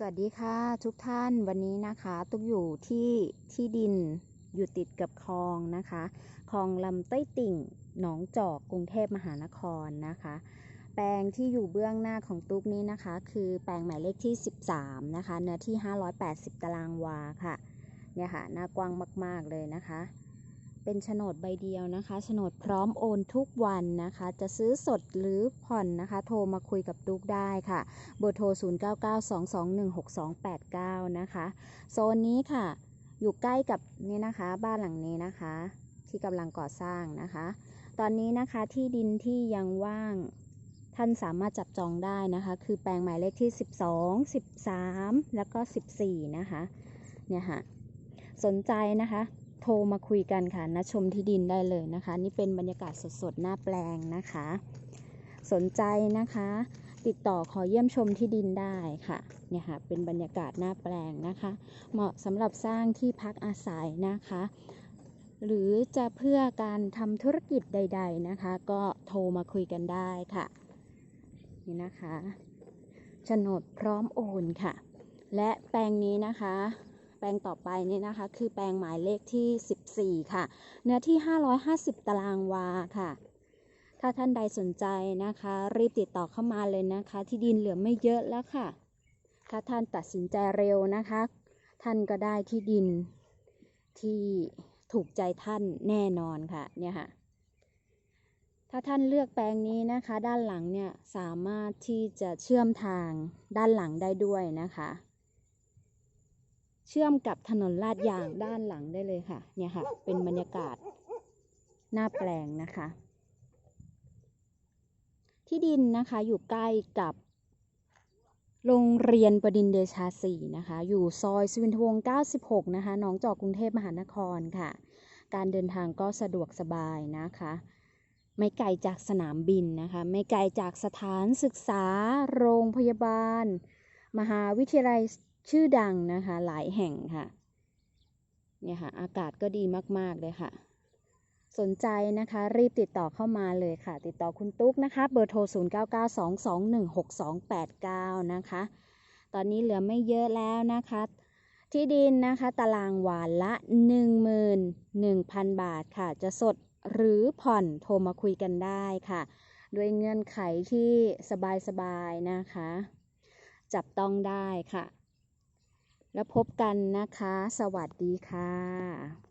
สวัสดีค่ะทุกท่านวันนี้นะคะตุกอยู่ที่ที่ดินอยู่ติดกับคลองนะคะคลองลำใต้ติ่งหนองจอกกรุงเทพมหานครนะคะ แปลงที่อยู่เบื้องหน้าของตุกนี้นะคะ คือแปลงหมายเลขที่ 13 นะคะ เนื้อที่ 580 ตารางวาค่ะเนี่ยค่ะหน้ากว้างมาก ๆ เลยนะคะ เป็นโฉนดใบเดียวนะคะโฉนดพร้อมโอนทุกวันนะคะ จะซื้อสดหรือผ่อนนะคะ โทรมาคุยกับตุกได้ค่ะเบอร์โทร 0992216289 นะคะ โซนนี้ค่ะ อยู่ใกล้กับนี่นะคะ บ้านหลังนี้นะคะ ที่กำลังก่อสร้างนะคะ ตอนนี้นะคะที่ดินที่ยังว่างท่านสามารถจับจองได้นะคะ คือแปลงหมายเลขที่ 12 13 แล้วก็ 14 นะคะ เนี่ยค่ะ สนใจนะคะ ทรมาคุยกันค่ะนัดชมที่ดินได้เลยนะคะ นี่เป็นบรรยากาศสดๆ หน้าแปลงนะคะ สนใจนะคะ ติดต่อขอเยี่ยมชมที่ดินได้ค่ะเนี่ยค่ะเป็นบรรยากาศหน้าแปลงนะคะ เหมาะสำหรับสร้างที่พักอาศัยนะคะ หรือจะเพื่อการทำธุรกิจใด ๆนะคะ ก็โทรมาคุยกันได้ค่ะนี่นะคะโฉนดพร้อมโอนค่ะ และแปลงนี้นะคะ แปลงต่อไปนี่นะคะ คือแปลงหมายเลขที่ 14 ค่ะ เนื้อที่ 550 ตารางวาค่ะ ถ้าท่านใดสนใจนะคะ รีบติดต่อเข้ามาเลยนะคะ ที่ดินเหลือไม่เยอะแล้วค่ะ ถ้าท่านตัดสินใจเร็วนะคะ ท่านก็ได้ที่ดินที่ถูกใจท่านแน่นอนค่ะเนี่ยค่ะ ถ้าท่านเลือกแปลงนี้นะคะ ด้านหลังเนี่ยสามารถที่จะเชื่อมทางด้านหลังได้ด้วยนะคะ เชื่อมกับถนนลาดยางด้านหลังได้เลยค่ะ เนี่ยค่ะ เป็นบรรยากาศหน้าแปลงนะคะ ที่ดินนะคะอยู่ใกล้กับ โรงเรียนประดินเดชาสีนะคะ อยู่ซอยสุวินทวงศ์96 นะคะหนองจอกกรุงเทพมหานครค่ะ การเดินทางก็สะดวกสบายนะคะ ไม่ไกลจากสนามบินนะคะ ไม่ไกลจากสถานศึกษา โรงพยาบาล มหาวิทยาลัย ชื่อดังนะคะ หลายแห่งค่ะ เนี่ยค่ะ อากาศก็ดีมาก ๆ เลยค่ะ สนใจนะคะ รีบติดต่อเข้ามาเลยค่ะ ติดต่อคุณตุ๊กนะคะ เบอร์โทร 0992216289 นะคะ ตอนนี้เหลือไม่เยอะแล้วนะคะ ที่ดินนะคะ ตารางวานละ 11,000 บาทค่ะ จะสดหรือผ่อนโทรมาคุยกันได้ค่ะ ด้วยเงื่อนไขที่สบายๆนะคะ จับต้องได้ค่ะ แล้วพบกันนะคะ สวัสดีค่ะ